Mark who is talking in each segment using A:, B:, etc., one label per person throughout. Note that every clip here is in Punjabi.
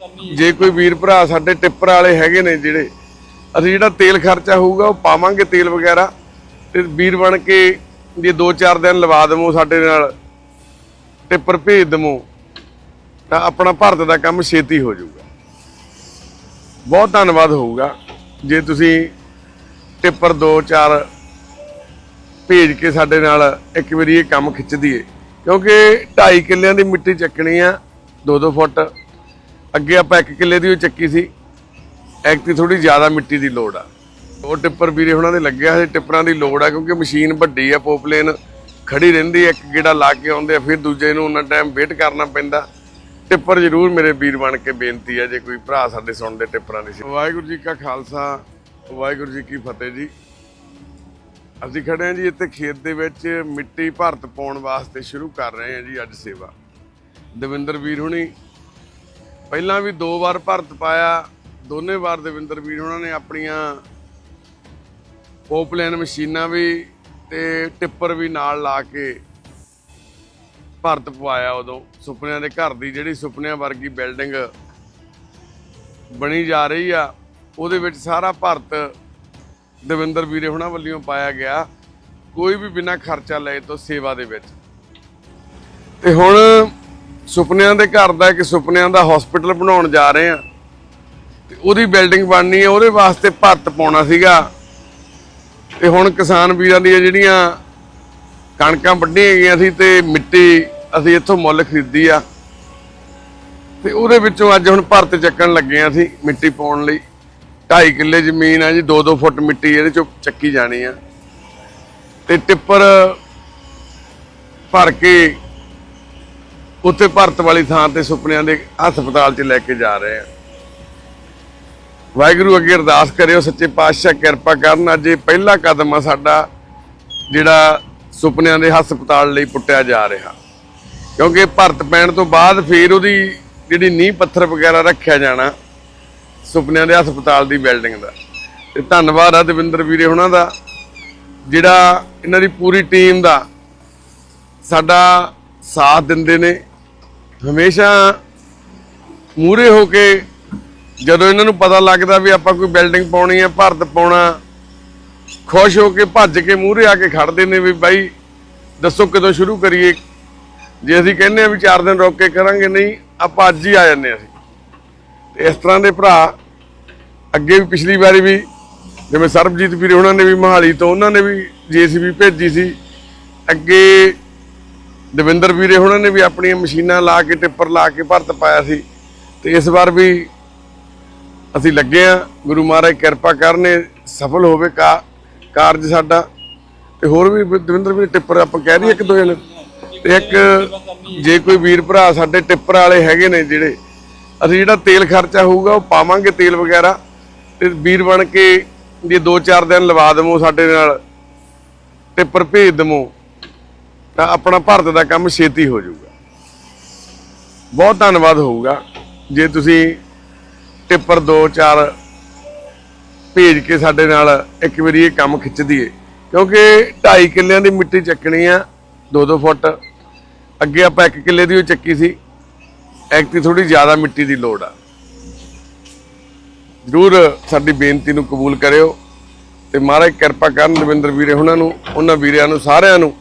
A: ਜੇ ਕੋਈ ਵੀਰ ਭਰਾ ਸਾਡੇ ਟਿੱਪਰ ਵਾਲੇ ਹੈਗੇ ਨੇ ਜਿਹੜੇ, ਅਸੀਂ ਜਿਹੜਾ ਤੇਲ ਖਰਚਾ ਹੋਊਗਾ ਉਹ ਪਾਵਾਂਗੇ ਤੇਲ ਵਗੈਰਾ ਤੇ ਵੀਰ ਬਣ ਕੇ ਜੇ 2-4 ਦਿਨ ਲਵਾ ਦਵੋ ਸਾਡੇ ਨਾਲ, ਟਿੱਪਰ ਭੇਜ ਦਵੋ, ਤਾਂ ਆਪਣਾ ਭਾਰਤ ਦਾ ਕੰਮ ਛੇਤੀ ਹੋ ਜਾਊਗਾ। ਬਹੁਤ ਧੰਨਵਾਦ ਹੋਊਗਾ ਜੇ ਤੁਸੀਂ ਟਿੱਪਰ 2-4 ਭੇਜ ਕੇ ਸਾਡੇ ਨਾਲ ਇੱਕ ਵਾਰੀ ਇਹ ਕੰਮ ਖਿੱਚ ਦਈਏ, ਕਿਉਂਕਿ 2.5 ਕਿੱਲਿਆਂ ਦੀ ਮਿੱਟੀ ਚੱਕਣੀ ਆ 2-2 ਫੁੱਟ। ਅੱਗੇ ਆਪਾਂ ਇੱਕ ਕਿੱਲੇ ਦੀ ਉਹ ਚੱਕੀ ਸੀ। ਐਕਟੀ ਥੋੜੀ ਜ਼ਿਆਦਾ ਮਿੱਟੀ ਦੀ ਲੋੜ ਆ। ਉਹ ਟਿੱਪਰ ਵੀਰੇ ਉਹਨਾਂ ਦੇ ਲੱਗਿਆ ਹੋਏ ਟਿੱਪਰਾਂ ਦੀ ਲੋੜ ਆ, ਕਿਉਂਕਿ ਮਸ਼ੀਨ ਵੱਡੀ ਆ ਪੋਪਲੇਨ ਖੜੀ ਰਹਿੰਦੀ ਇੱਕ ਗੇੜਾ ਲਾ ਕੇ ਆਉਂਦੇ ਆ, ਫਿਰ ਦੂਜੇ ਨੂੰ ਉਹਨਾਂ ਟਾਈਮ ਵੇਟ ਕਰਨਾ ਪੈਂਦਾ। ਟਿੱਪਰ ਜ਼ਰੂਰ ਮੇਰੇ ਵੀਰ ਬਣ ਕੇ ਬੇਨਤੀ ਆ, ਜੇ ਕੋਈ ਭਰਾ ਸਾਡੇ ਸੁਣਦੇ ਟਿੱਪਰਾਂ ਦੀ ਸੀ ਵਾਹਿਗੁਰੂ ਜੀ ਕਾ ਖਾਲਸਾ, ਵਾਹਿਗੁਰੂ ਜੀ ਕੀ ਫਤਿਹ ਜੀ। ਅਸੀਂ ਖੜੇ ਹਾਂ ਜੀ ਇੱਥੇ ਖੇਤ ਦੇ ਵਿੱਚ, ਮਿੱਟੀ ਭਰਤ ਪਾਉਣ ਵਾਸਤੇ ਸ਼ੁਰੂ ਕਰ ਰਹੇ ਹਾਂ ਜੀ ਅੱਜ ਸੇਵਾ। ਦਵਿੰਦਰ ਵੀਰ ਹੁਣੀ ਪਹਿਲਾਂ ਵੀ ਦੋ ਵਾਰ ਭਾਰਤ ਪਾਇਆ, ਦੋਨੇ ਵਾਰ ਦਵਿੰਦਰ ਵੀਰ ਹੁਣਾਂ ਨੇ ਆਪਣੀਆਂ ਪੋਪਲੇਨ ਮਸ਼ੀਨਾਂ ਵੀ ਤੇ ਟਿੱਪਰ ਵੀ ਨਾਲ ਲਾ ਕੇ ਭਰਤ ਪਵਾਇਆ ਉਦੋਂ। ਸੁਪਨਿਆਂ ਦੇ ਘਰ ਦੀ ਜਿਹੜੀ ਸੁਪਨਿਆਂ ਵਰਗੀ ਬਿਲਡਿੰਗ ਬਣੀ ਜਾ ਰਹੀ ਆ, ਉਹਦੇ ਵਿੱਚ ਸਾਰਾ ਭਾਰਤ ਦਵਿੰਦਰ ਵੀਰੇ ਹੁਣਾਂ ਵੱਲੋਂ ਪਾਇਆ ਗਿਆ, ਕੋਈ ਵੀ ਬਿਨਾਂ ਖਰਚਾ ਲਏ ਤੋਂ ਸੇਵਾ ਦੇ ਵਿੱਚ। ਤੇ ਹੁਣ ਸੁਪਨਿਆਂ ਦੇ ਘਰ ਦਾ ਇੱਕ ਸੁਪਨਿਆਂ ਦਾ ਹਸਪੀਟਲ ਬਣਾਉਣ ਜਾ ਰਹੇ ਆ ਤੇ ਉਹਦੀ ਬਿਲਡਿੰਗ ਬਣਨੀ ਹੈ, ਉਹਦੇ ਵਾਸਤੇ ਭੱਤ ਪਾਉਣਾ ਸੀਗਾ। ਤੇ ਹੁਣ ਕਿਸਾਨ ਵੀਰਾਂ ਦੀਆਂ ਜਿਹੜੀਆਂ ਕਣਕਾਂ ਵੱਢੀਆਂ ਗਈਆਂ ਸੀ ਤੇ ਮਿੱਟੀ ਅਸੀਂ ਇੱਥੋਂ ਮੁੱਲ ਖਰੀਦੀ ਆ। ਤੇ ਉਹਦੇ ਵਿੱਚੋਂ ਅੱਜ ਹੁਣ ਭਰਤ ਚੱਕਣ ਲੱਗੇ ਆ ਅਸੀਂ ਮਿੱਟੀ ਪਾਉਣ ਲਈ। 2.5 ਕਿੱਲੇ ਜ਼ਮੀਨ ਆ ਜੀ 2-2 ਫੁੱਟ ਮਿੱਟੀ ਇਹਦੇ ਚੋਂ ਚੱਕੀ ਜਾਣੀ ਆ। ਤੇ ਟਿੱਪਰ ਭਰ ਕੇ ਉੱਥੇ ਭਰਤ ਵਾਲੀ ਥਾਂ ਤੇ ਸੁਪਨਿਆਂ ਦੇ ਹਸਪਤਾਲ 'ਚ ਲੈ ਕੇ ਜਾ ਰਹੇ ਆ। ਵਾਹਿਗੁਰੂ ਅੱਗੇ ਅਰਦਾਸ ਕਰਿਓ, ਸੱਚੇ ਪਾਤਸ਼ਾਹ ਕਿਰਪਾ ਕਰਨ। ਅੱਜ ਇਹ ਪਹਿਲਾ ਕਦਮ ਆ ਸਾਡਾ, ਜਿਹੜਾ ਸੁਪਨਿਆਂ ਦੇ ਹਸਪਤਾਲ ਲਈ ਪੁੱਟਿਆ ਜਾ ਰਿਹਾ। ਕਿਉਂਕਿ ਭਰਤ ਪੈਣ ਤੋਂ ਬਾਅਦ ਫਿਰ ਉਹਦੀ ਜਿਹੜੀ ਨੀਂਹ ਪੱਥਰ ਵਗੈਰਾ ਰੱਖਿਆ ਜਾਣਾ, ਸੁਪਨਿਆਂ ਦੇ ਹਸਪਤਾਲ ਦੀ ਬਿਲਡਿੰਗ ਦਾ। ਤੇ ਧੰਨਵਾਦ ਆ ਦਵਿੰਦਰ ਵੀਰੇ ਉਹਨਾਂ ਦਾ, ਜਿਹੜਾ ਇਹਨਾਂ ਦੀ ਪੂਰੀ ਟੀਮ ਦਾ ਸਾਡਾ ਸਾਥ ਦਿੰਦੇ ਨੇ। ਹਮੇਸ਼ਾ ਮੂਰੇ ਹੋ ਕੇ ਜਦੋਂ ਇਹਨਾਂ ਨੂੰ ਪਤਾ ਲੱਗਦਾ ਵੀ ਆਪਾਂ ਕੋਈ ਬਿਲਡਿੰਗ ਪਾਉਣੀ ਹੈ ਭਾਰਤ ਪਾਉਣਾ, ਖੁਸ਼ ਹੋ ਕੇ ਭੱਜ ਕੇ ਮੂਰੇ ਆ ਕੇ ਖੜਦੇ ਨੇ ਵੀ ਬਾਈ ਦੱਸੋ ਕਦੋਂ ਸ਼ੁਰੂ ਕਰੀਏ? ਜੇ ਅਸੀਂ ਕਹਿੰਦੇ ਆ ਵੀ 4 ਦਿਨ ਰੁਕ ਕੇ ਕਰਾਂਗੇ, ਨਹੀਂ, ਆਪਾਂ ਅੱਜ ਹੀ ਆ ਜਾਂਦੇ ਹਾਂ ਅਸੀਂ। ਤੇ ਇਸ ਤਰ੍ਹਾਂ ਦੇ ਭਰਾ ਅੱਗੇ ਵੀ ਪਿਛਲੀ ਵਾਰੀ ਵੀ ਜਿਵੇਂ ਸਰਬਜੀਤ ਵੀਰੇ ਉਹਨਾਂ ਨੇ ਵੀ ਮਹਾਲੀ ਤੋਂ, ਉਹਨਾਂ ਨੇ ਵੀ ਜੀਸੀਬੀ ਭੇਜੀ ਸੀ। ਅੱਗੇ ਦਵਿੰਦਰ ਵੀਰੇ ਉਹਨਾਂ ਨੇ ਵੀ ਆਪਣੀਆਂ ਮਸ਼ੀਨਾਂ ਲਾ ਕੇ, ਟਿੱਪਰ ਲਾ ਕੇ ਭਰਤ ਪਾਇਆ ਸੀ। ਤੇ ਇਸ ਵਾਰ ਵੀ ਅਸੀਂ ਲੱਗੇ ਆ ਗੁਰੂ ਮਹਾਰਾਜ ਕਿਰਪਾ ਕਰਨੇ ਸਫਲ ਹੋਵੇ ਕਾ, ਕਾਰਜ ਸਾਡਾ। ਤੇ ਹੋਰ ਵੀ ਦਵਿੰਦਰ ਵੀਰੇ, ਟਿੱਪਰ ਆਪਾਂ ਕਹਿ ਰਹੀ ਇੱਕ ਦੋ ਜਣੇ। ਤੇ ਇੱਕ ਜੇ ਕੋਈ ਵੀਰ ਭਰਾ ਸਾਡੇ ਟਿੱਪਰ ਵਾਲੇ ਹੈਗੇ ਨੇ ਜਿਹੜੇ, ਅਸੀਂ ਜਿਹੜਾ ਤੇਲ ਖਰਚਾ ਹੋਊਗਾ, ਉਹ ਪਾਵਾਂਗੇ ਤੇਲ ਵਗੈਰਾ। ਤੇ ਵੀਰ ਬਣ ਕੇ ਜੇ 2-4 ਦਿਨ ਲਵਾ ਦਵੋ ਸਾਡੇ ਨਾਲ, ਟਿੱਪਰ ਭੇਜ ਦਵੋ। ਤਾਂ ਆਪਣਾ ਭਾਰਤ ਦਾ ਕੰਮ ਛੇਤੀ ਹੋ ਜਾਊਗਾ। ਬਹੁਤ ਧੰਨਵਾਦ ਹੋਊਗਾ ਜੇ ਤੁਸੀਂ ਟਿੱਪਰ 2-4 ਭੇਜ ਕੇ ਸਾਡੇ ਨਾਲ ਇੱਕ ਵਾਰੀ ਇਹ ਕੰਮ ਖਿੱਚ ਦਈਏ। ਕਿਉਂਕਿ 2.5 ਕਿੱਲਿਆਂ ਦੀ ਮਿੱਟੀ ਚੱਕਣੀ ਆ 2-2 ਫੁੱਟ। ਅੱਗੇ ਆਪਾਂ 1 ਕਿੱਲੇ ਦੀ ਉਹ ਚੱਕੀ ਸੀ। ਐਕਟੀ ਥੋੜੀ ਜ਼ਿਆਦਾ ਮਿੱਟੀ ਦੀ ਲੋੜ ਆ। ਜ਼ਰੂਰ ਸਾਡੀ ਬੇਨਤੀ ਨੂੰ ਕਬੂਲ ਕਰਿਓ ਤੇ ਮਹਾਰਾਜ ਕਿਰਪਾ ਕਰਨ ਦਵਿੰਦਰ ਵੀਰੇ ਉਹਨਾਂ ਨੂੰ, ਉਹਨਾਂ ਵੀਰਿਆਂ ਨੂੰ, ਸਾਰਿਆਂ ਨੂੰ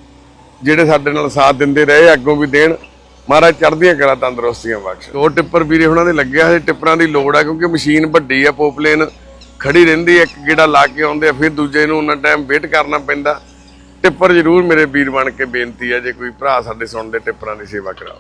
A: ਜਿਹੜੇ ਸਾਡੇ ਨਾਲ ਸਾਥ ਦਿੰਦੇ ਰਹੇ, ਅੱਗੋਂ ਵੀ ਦੇਣ। ਮਹਾਰਾਜ ਚੜ੍ਹਦੀਆਂ ਕਰਾਂ ਤੰਦਰੁਸਤੀਆਂ ਬਖਸ਼। ਦੋ ਟਿੱਪਰ ਵੀਰੇ ਉਹਨਾਂ ਦੇ ਲੱਗਿਆ ਹੋਏ ਟਿੱਪਰਾਂ ਦੀ ਲੋੜ ਆ, ਕਿਉਂਕਿ ਮਸ਼ੀਨ ਵੱਡੀ ਆ ਪੋਪਲੇਨ ਖੜੀ ਰਹਿੰਦੀ ਇੱਕ ਗੇੜਾ ਲਾ ਕੇ ਆਉਂਦੇ ਆ, ਫਿਰ ਦੂਜੇ ਨੂੰ ਉਹਨਾਂ ਟਾਈਮ ਵੇਟ ਕਰਨਾ ਪੈਂਦਾ। ਟਿੱਪਰ ਜ਼ਰੂਰ ਮੇਰੇ ਵੀਰ ਬਣ ਕੇ ਬੇਨਤੀ ਆ, ਜੇ ਕੋਈ ਭਰਾ ਸਾਡੇ ਸੁਣਦੇ, ਟਿੱਪਰਾਂ ਦੀ ਸੇਵਾ ਕਰਾਓ।